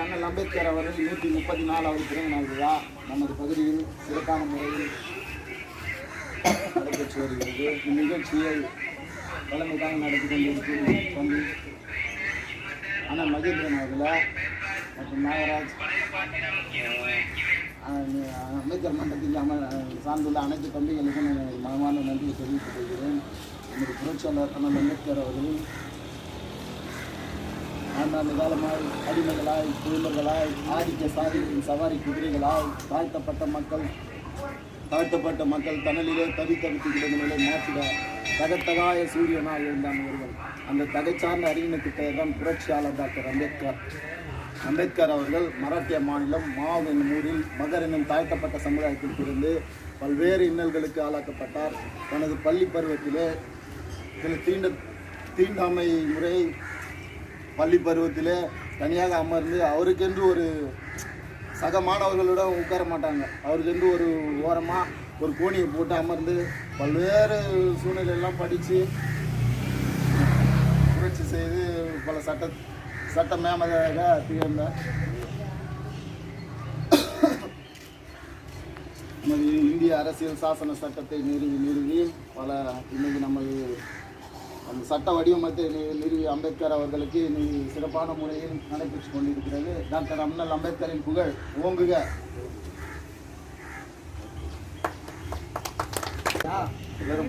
அண்ணல் அம்பேத்கர் அவர்கள் நூற்றி முப்பத்தி நாலாவது பிறந்த நாள் விழா நமது பகுதியில் சிறப்பான முறையில் நடைபெற்று வருகிறது. இந்நிகழ்ச்சியை தலைமை நடத்தி கொண்டிருக்கும் தம்பி அண்ணன் மகேந்திரன் அவர்களை மற்றும் நாகராஜ் அமைச்சர் மன்றத்தில் அம சார்ந்துள்ள அனைத்து தம்பிகளுக்கும் நான் மனமான நன்றியை தெரிவித்துக் கொள்கிறேன் நமது புரட்சியாளர் அண்ணன் அம்பேத்கர் அவர்கள் ஆண்டாண்டு காலமாய் அடிமைகளாய் குழுமங்களாய் ஆதிக்க சாதியின் சவாரி குதிரைகளாய் தாழ்த்தப்பட்ட மக்கள் தாழ்த்தப்பட்ட மக்கள் தனலிலே தவி தவித்து கிடந்தவர்களை மாற்றிட தகத்தகாய சூரியனாக இருந்தான் அவர்கள் அந்த தகை சார்ந்த அறிஞனுக்கு பெயர் தான் புரட்சியாளர் டாக்டர் அம்பேத்கர் அம்பேத்கர் அவர்கள் மராட்டிய மாநிலம் மாவ் என்னும் ஊரில் மகர் என்னும் தாழ்த்தப்பட்ட சமுதாயத்திற்கிருந்து பல்வேறு இன்னல்களுக்கு ஆளாக்கப்பட்டார். தனது பள்ளி பருவத்திலே சில தீண்ட தீண்டாமை முறை பள்ளி பருவத்திலே தனியாக அமர்ந்து அவருக்கென்று ஒரு சக மாணவர்களுடன் உட்கார மாட்டாங்க. அவருக்கென்று ஒரு ஓரமாக ஒரு கோணியை போட்டு அமர்ந்து பல்வேறு சூழ்நிலையெல்லாம் படித்து புரட்சி செய்து பல சட்ட சட்ட மேமதாக திகழ்ந்தார் நமது இந்திய அரசியல் சாசன சட்டத்தை நிறுவி நிறுவி பல இன்னைக்கு நமது அந்த சட்ட வடிவமைத்தை நி- நிறுவிய அம்பேத்கர் அவர்களுக்கு இன்னைக்கு சிறப்பான முறையில் நடைபெற்று கொண்டிருக்கிறது. டாக்டர் அண்ணல் அம்பேத்கரின் புகழ் ஓங்குக. எல்லாரும்